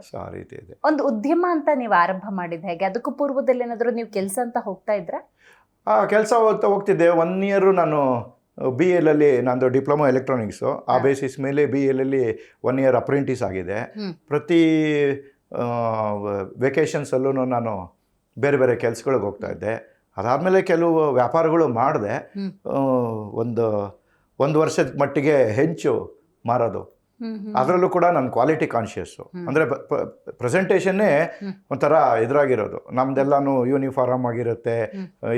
Sir. So ಆ ರೀತಿ ಇದೆ. ಒಂದು ಉದ್ಯಮ ಅಂತ ನೀವು ಆರಂಭ ಮಾಡಿದ ಹೇಗೆ? ಅದಕ್ಕೂ ಪೂರ್ವದಲ್ಲಿ ಏನಾದರೂ ನೀವು ಕೆಲಸ ಅಂತ ಹೋಗ್ತಾ ಇದ್ರ? ಆ ಕೆಲಸ ಹೋಗ್ತಾ ಹೋಗ್ತಿದ್ದೆ. ಒನ್ ಇಯರು ನಾನು ಬಿ ಎಲಲ್ಲಿ ನಂದು ಡಿಪ್ಲೊಮಾ ಎಲೆಕ್ಟ್ರಾನಿಕ್ಸು ಆ ಬೇಸಿಸ್ ಮೇಲೆ ಬಿ ಎಲಲ್ಲಿ ಒನ್ ಇಯರ್ ಅಪ್ರೆಂಟಿಸ್ ಆಗಿದೆ. ಪ್ರತಿ ವೆಕೇಷನ್ಸಲ್ಲೂ ನಾನು ಬೇರೆ ಬೇರೆ ಕೆಲಸಗಳಿಗೆ ಹೋಗ್ತಾ ಇದ್ದೆ. ಅದಾದಮೇಲೆ ಕೆಲವು ವ್ಯಾಪಾರಗಳು ಮಾಡಿದೆ. ಒಂದು ಒಂದು ವರ್ಷದ ಮಟ್ಟಿಗೆ ಹೆಂಚು ಮಾರೋದು. ಅದರಲ್ಲೂ ಕೂಡ ನಾನು ಕ್ವಾಲಿಟಿ ಕಾನ್ಷಿಯಸ್ಸು. ಅಂದರೆ ಪ್ರೆಸೆಂಟೇಷನ್ನೇ. ಒಂಥರ ಇದ್ರಾಗಿರೋದು ನಮ್ದೆಲ್ಲಾನು ಯೂನಿಫಾರ್ಮ್ ಆಗಿರುತ್ತೆ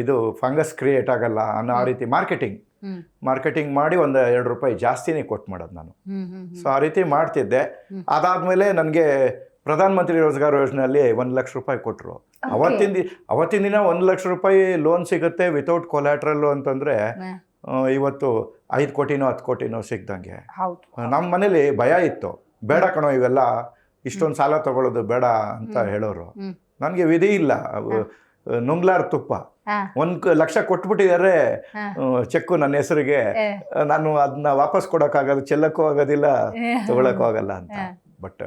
ಇದು ಫಂಗಸ್ ಕ್ರಿಯೇಟ್ ಆಗಲ್ಲ ಅನ್ನೋ ಆ ರೀತಿ ಮಾರ್ಕೆಟಿಂಗ್ ಮಾರ್ಕೆಟಿಂಗ್ ಮಾಡಿ ಒಂದು ಎರಡು ರೂಪಾಯಿ ಜಾಸ್ತಿನೇ ಕೊಟ್ಟು ಮಾಡೋದು ನಾನು. ಸೊ ಆ ರೀತಿ ಮಾಡ್ತಿದ್ದೆ. ಅದಾದಮೇಲೆ ನನಗೆ ಪ್ರಧಾನ ಮಂತ್ರಿ ರೋಜ್ಗಾರ್ ಯೋಜನೆಯಲ್ಲಿ ಒಂದು ಲಕ್ಷ ರೂಪಾಯಿ ಕೊಟ್ಟರು ಅವತ್ತಿನ ದಿ ಅವತ್ತಿನ ದಿನ ಒಂದು ಲಕ್ಷ ರೂಪಾಯಿ ಲೋನ್ ಸಿಗುತ್ತೆ ವಿತೌಟ್ ಕೊಲ್ಯಾಟ್ರಲ್ಲು ಅಂತಂದರೆ ಇವತ್ತು ಐದು ಕೋಟಿನೋ ಹತ್ತು ಕೋಟಿನೋ ಸಿಗ್ದಂಗೆ ನಮ್ಮ ಮನೇಲಿ ಭಯ ಇತ್ತು. ಬೇಡ ಕಣೋ ಇವೆಲ್ಲ ಇಷ್ಟೊಂದು ಸಾಲ ತಗೊಳ್ಳೋದು ಬೇಡ ಅಂತ ಹೇಳೋರು. ನನಗೆ ವಿಧಿ ಇಲ್ಲ. ನುಂಗ್ಲಾರ್ ತುಪ್ಪ. ಒಂದು ಲಕ್ಷ ಕೊಟ್ಬಿಟ್ಟಿದ್ದಾರೆ. ಚೆಕ್ಕು ನನ್ನ ಹೆಸರಿಗೆ. ನಾನು ಅದನ್ನ ವಾಪಸ್ ಕೊಡೋಕ್ಕಾಗೋದು ಚೆಲ್ಲಕ್ಕೂ ಆಗೋದಿಲ್ಲ ತಗೊಳಕ್ಕೂ ಆಗಲ್ಲ ಅಂತ. ಬಟ್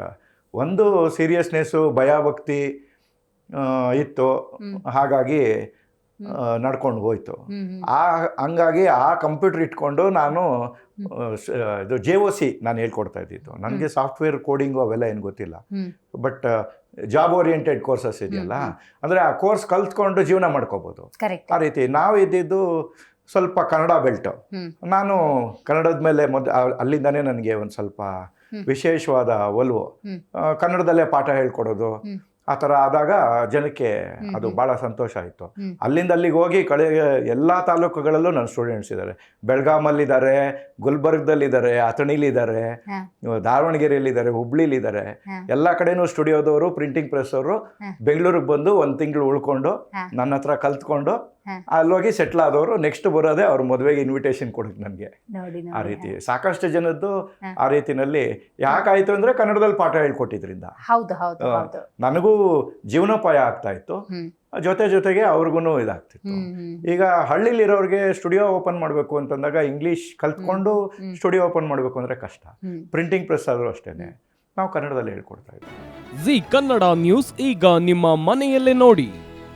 ಒಂದು ಸೀರಿಯಸ್ನೆಸ್ಸು ಭಯಭಕ್ತಿ ಇತ್ತು. ಹಾಗಾಗಿ. ನಡ್ಕೊಂಡು ಹೋಯ್ತು. ಆ ಹಂಗಾಗಿ ಆ ಕಂಪ್ಯೂಟರ್ ಇಟ್ಕೊಂಡು ನಾನು ಇದು ಜೆ ಒ ಸಿ ನಾನು ಹೇಳ್ಕೊಡ್ತಾ ಇದ್ದಿದ್ದು. ನನಗೆ ಸಾಫ್ಟ್ವೇರ್ ಕೋಡಿಂಗು ಅವೆಲ್ಲ ಏನು ಗೊತ್ತಿಲ್ಲ. ಬಟ್ ಜಾಬ್ ಓರಿಯೆಂಟೆಡ್ ಕೋರ್ಸಸ್ ಇದೆಯಲ್ಲ? ಅಂದರೆ ಆ ಕೋರ್ಸ್ ಕಲ್ತ್ಕೊಂಡು ಜೀವನ ಮಾಡ್ಕೋಬೋದು. ಆ ರೀತಿ ನಾವು ಇದ್ದಿದ್ದು ಸ್ವಲ್ಪ ಕನ್ನಡ ಬೆಲ್ಟ್. ನಾನು ಕನ್ನಡದ ಮೇಲೆ ಮೊದ್ ಅಲ್ಲಿಂದನೇ ನನಗೆ ಒಂದು ಸ್ವಲ್ಪ ವಿಶೇಷವಾದ ಒಲವು. ಕನ್ನಡದಲ್ಲೇ ಪಾಠ ಹೇಳ್ಕೊಡೋದು. ಆ ಥರ ಆದಾಗ ಜನಕ್ಕೆ ಅದು. ಭಾಳ ಸಂತೋಷ ಆಯಿತು ಅಲ್ಲಿಂದ ಅಲ್ಲಿಗೆ ಹೋಗಿ ಕಳೆ ಎಲ್ಲ ತಾಲೂಕುಗಳಲ್ಲೂ ನನ್ನ ಸ್ಟೂಡೆಂಟ್ಸ್ ಇದ್ದಾರೆ ಬೆಳಗಾಮಲ್ಲಿದ್ದಾರೆ ಗುಲ್ಬರ್ಗದಲ್ಲಿದ್ದಾರೆ ಅಥಣಿಲಿದ್ದಾರೆ. ದಾವಣಗೆರೆಯಲ್ಲಿದ್ದಾರೆ ಹುಬ್ಳಿಲಿದ್ದಾರೆ. ಎಲ್ಲ ಕಡೆನೂ ಸ್ಟುಡಿಯೋದವರು ಪ್ರಿಂಟಿಂಗ್ ಪ್ರೆಸ್ ಅವರು ಬೆಂಗಳೂರಿಗೆ ಬಂದು ಒಂದು ತಿಂಗಳು ಉಳ್ಕೊಂಡು. ನನ್ನ ಹತ್ರ ಕಲ್ತ್ಕೊಂಡು. ಅಲ್ಲೋಗಿ ಸೆಟ್ಲ್ ಆದವರು ನೆಕ್ಸ್ಟ್ ಬರೋದೇ ಅವ್ರ ಮದುವೆಗೆ ಇನ್ವಿಟೇಷನ್ ಕೊಡೋದು ನನಗೆ. ಆ ರೀತಿ. ಸಾಕಷ್ಟು ಜನದ್ದು. ಆ ರೀತಿನಲ್ಲಿ ಯಾಕಾಯ್ತು ಅಂದ್ರೆ ಕನ್ನಡದಲ್ಲಿ ಪಾಠ ಹೇಳ್ಕೊಟ್ಟಿದ್ರಿಂದ. ಹೌದು ಹೌದು ಹೌದು. ನನಗೂ ಜೀವನೋಪಾಯ ಆಗ್ತಾ ಇತ್ತು ಜೊತೆ ಜೊತೆಗೆ ಅವ್ರಿಗೂ ಇದಾಗ್ತಿತ್ತು. ಈಗ ಹಳ್ಳಿಲಿರೋರಿಗೆ ಸ್ಟುಡಿಯೋ ಓಪನ್ ಮಾಡಬೇಕು ಅಂತಂದಾಗ ಇಂಗ್ಲೀಷ್ ಕಲ್ತ್ಕೊಂಡು ಸ್ಟುಡಿಯೋ ಓಪನ್ ಮಾಡಬೇಕು ಅಂದ್ರೆ ಕಷ್ಟ. ಪ್ರಿಂಟಿಂಗ್ ಪ್ರೆಸ್ ಆದರೂ ಅಷ್ಟೇನೆ. ನಾವು ಕನ್ನಡದಲ್ಲಿ ಹೇಳ್ಕೊಡ್ತಾ ಇದ್ದೀವಿ ಜಿ ಕನ್ನಡ ನ್ಯೂಸ್ ಈಗ ನಿಮ್ಮ ಮನೆಯಲ್ಲೇ ನೋಡಿ.